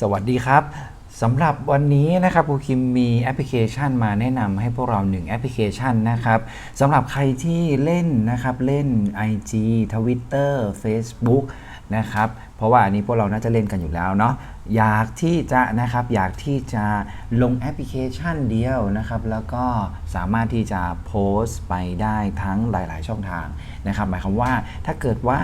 สวัสดีครับสำหรับวันนี้นะครับครูคิมมีแอปพลิเคชันมาแนะนำให้พวกเราหนึ่งแอปพลิเคชันนะครับสำหรับใครที่เล่นนะครับเล่น IG Twitter Facebook นะครับเพราะว่าอันนี้พวกเราน่าจะเล่นกันอยู่แล้วเนาะอยากที่จะนะครับอยากที่จะลงแอปพลิเคชันเดียวนะครับแล้วก็สามารถที่จะโพสต์ไปได้ทั้งหลาย ๆ ช่องทางนะครับหมายความว่าถ้าเกิดว่า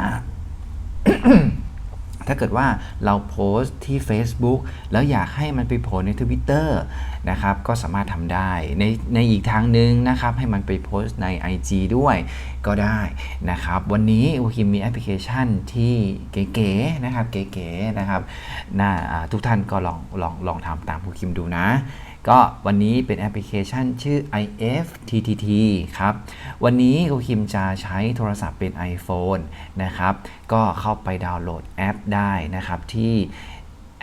ถ้าเกิดว่าเราโพสต์ที่ Facebook แล้วอยากให้มันไปโพสใน Twitter นะครับก็สามารถทำได้ในในอีกทางหนึ่งนะครับให้มันไปโพสต์ใน IG ด้วยก็ได้นะครับ วันนี้อูคิมมีแอปพลิเคชันที่เก๋ๆนะครับเก๋ๆนะครับน่าทุกท่านก็ลองลองลองทำตามอูคิมดูนะก็วันนี้เป็นแอปพลิเคชันชื่อ IFTTT ครับ วันนี้ครูคิมจะใช้โทรศัพท์เป็น iPhone นะครับ ก็เข้าไปดาวน์โหลดแอปได้นะครับที่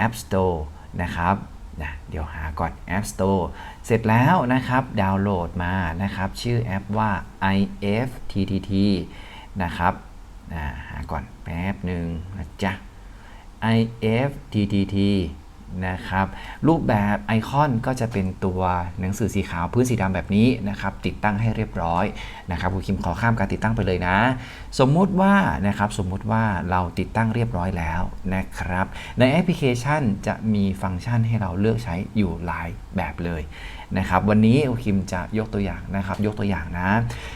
App Store นะครับนะเดี๋ยวหาก่อน App Store เสร็จแล้วนะครับ ดาวน์โหลดมานะครับ ชื่อแอปว่า IFTTT นะครับนะหาก่อนแป๊บหนึ่งนะจ๊ะ IFTTT นะครับรูปแบบไอคอนก็จะเป็นตัวหนังสือสีขาวพื้นสีดำแบบนี้นะครับติดตั้งให้เรียบร้อยนะครับครูคิมขอข้ามการติดตั้งไปเลยนะ สมมุติว่านะครับสมมุติว่าเราติดตั้งเรียบร้อยแล้วนะครับในแอปพลิเคชันจะมีฟังก์ชันให้เราเลือกใช้อยู่หลายแบบเลยนะครับวันนี้ครูคิมจะยกตัวอย่างนะครับยกตัวอย่างนะ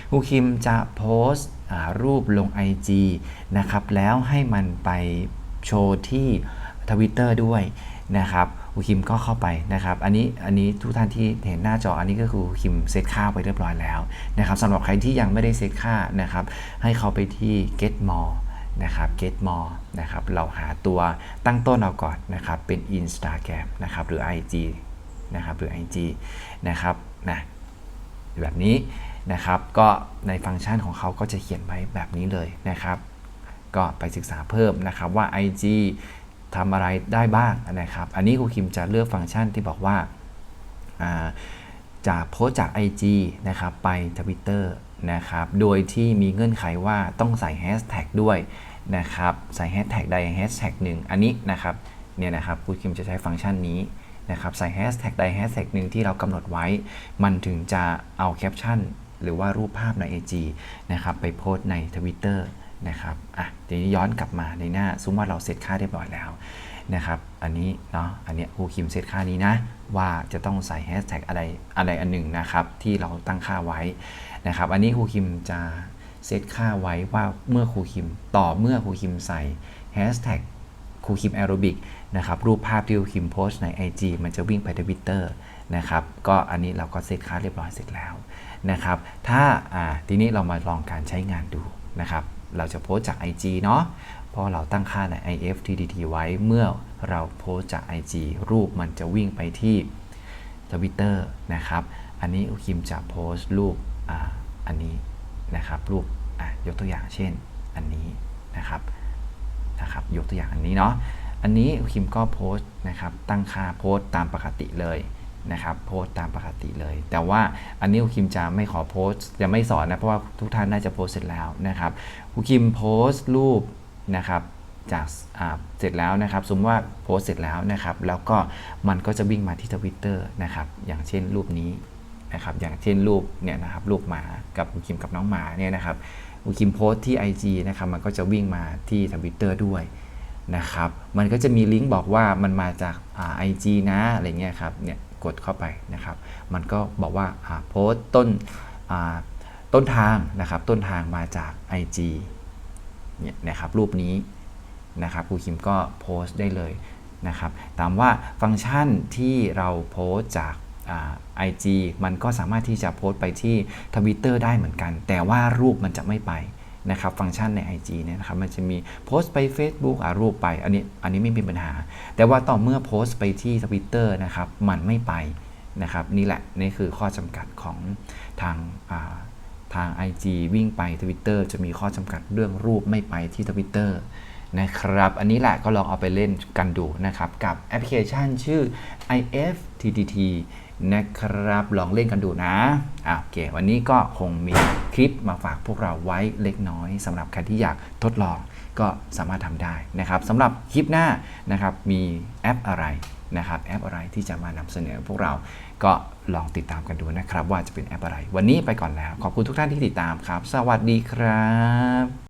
ครูคิมจะโพสต์รูปลง IG นะครับแล้วให้มันไปโชว์ที่ทวิตเตอร์ด้วย นะครับครูคิมก็เข้าไปนะครับ อันนี้อันนี้ทุกท่านที่เห็นหน้าจออันนี้ก็คือคิมเซตค่าไปเรียบร้อยแล้วนะครับสำหรับใครที่ยังไม่ได้เซตค่านะครับ ให้เขาไปที่ get more นะครับ get more นะครับ เราหาตัวตั้งต้นเราก่อนนะครับ เป็น Instagram นะครับ หรือ IG นะครับ หรือ IG นะครับ นะ แบบนี้นะครับ ก็ในฟังก์ชันของเขาก็จะเขียนไว้แบบนี้เลยนะครับ ก็ไปศึกษาเพิ่มนะครับว่า IG ทำอะไรได้บ้างนะครับ อันนี้ครูคิมจะเลือกฟังก์ชันที่บอกว่าอ่าจะโพสจาก IG นะครับไป Twitter นะครับ โดยที่มีเงื่อนไขว่าต้องใส่แฮชแท็กด้วยนะครับ ใส่แฮชแท็กใดแฮชแท็กหนึ่งอันนี้นะครับ เนี่ยนะครับครูคิมจะใช้ฟังก์ชันนี้นะครับ ใส่แฮชแท็กใดแฮชแท็กหนึ่งที่เรากำหนดไว้ มันถึงจะเอาแคปชั่นหรือว่ารูปภาพใน IG นะครับไปโพสใน Twitter นะครับอะทีนี้ย้อนกลับมาในหน้าซุ้มว่าเราเซตค่าเรียบร้อยแล้วนะครับอันนี้เนาะอันนี้ครูคิมเซตค่านี้นะ ว่าจะต้องใส่แฮชแท็กอะไรอะไรอันหนึ่งนะครับ ที่เราตั้งค่าไว้นะครับ อันนี้ครูคิมจะเซตค่าไว้ว่าเมื่อครูคิมต่อเมื่อครูคิมใส่แฮชแท็กครูคิมแอโรบิกนะครับรูปภาพที่ครูคิมโพสต์ใน IG มันจะวิ่งไปทวิตเตอร์นะครับก็อันนี้เราก็เซตค่าเรียบร้อยเสร็จแล้วนะครับ ถ้าอ่าทีนี้เรามาลองการใช้งานดูนะครับ เราจะโพสจาก IG เนาะเพราะเราตั้งค่าใน IFTTT ไว้เมื่อเราโพสจาก IG รูปมันจะวิ่งไปที่ Twitter นะครับ อันนี้อุคิมจะโพสรูปอ่าอันนี้นะครับ รูปอะยกตัวอย่างเช่น อันนี้นะครับนะครับ ยกตัวอย่างอันนี้เนาะ อันนี้อุคิมก็โพสต์นะครับ ตั้งค่าโพสต์ตามปกติเลย นะครับโพสต์ตามปกติเลย แต่ว่าอันนี้อุคิมจะไม่ขอโพสต์จะไม่สอนนะเพราะว่าทุกท่านน่าจะโพสต์เสร็จแล้วนะครับอุคิมโพสต์รูปนะครับจากเสร็จแล้วนะครับ สมมติว่าโพสต์เสร็จแล้วนะครับ แล้วก็มันก็จะวิ่งมาที่ทวิตเตอร์นะครับ อย่างเช่นรูปนี้นะครับ อย่างเช่นรูปเนี่ยนะครับรูปหมากับอุณคิมกับน้องหมาเนี่ยนะครับอุณคิมโพสต์ที่ IG นะครับ มันก็จะวิ่งมาที่ทวิตเตอร์ด้วย นะครับ มันก็จะมีลิงก์บอกว่ามันมาจากไอจีนะอะไรเงี้ยครับ เนี่ยกดเข้าไปนะครับ มันก็บอกว่าโพสต์ต้นต้นทางนะครับ ต้นทางมาจาก IG เนี่ยนะครับรูปนี้นะครับครูคิมก็โพสต์ได้เลยนะครับ ตามว่าฟังก์ชันที่เราโพสต์จากไอจีมันก็สามารถที่จะโพสต์ไปที่ทวิตเตอร์ได้เหมือนกัน แต่ว่ารูปมันจะไม่ไป นะครับฟังก์ชันใน IG เนี่ยนะครับมันจะมีโพสต์ไป Facebook อ่ารูปไปอันนี้อันนี้ไม่มีปัญหา แต่ว่าต่อเมื่อโพสต์ไปที่ Twitter นะครับมันไม่ไปนะครับนี่แหละนี่คือข้อจำกัดของทางทาง IG วิ่งไป Twitter จะมีข้อจำกัดเรื่องรูปไม่ไปที่ Twitter นะครับ อันนี้แหละก็ลองเอาไปเล่นกันดูนะครับ กับแอปพลิเคชันชื่อ IFTTT นะครับ ลองเล่นกันดูนะอะโอเค วันนี้ก็คงมีคลิปมาฝากพวกเราไว้เล็กน้อยสำหรับใครที่อยากทดลองก็สามารถทำได้นะครับสำหรับคลิปหน้านะครับมีแอปอะไรนะครับแอปอะไรที่จะมานำเสนอพวกเราก็ลองติดตามกันดูนะครับ ว่าจะเป็นแอปอะไร วันนี้ไปก่อนแล้ว ขอบคุณทุกท่านที่ติดตามครับ สวัสดีครับ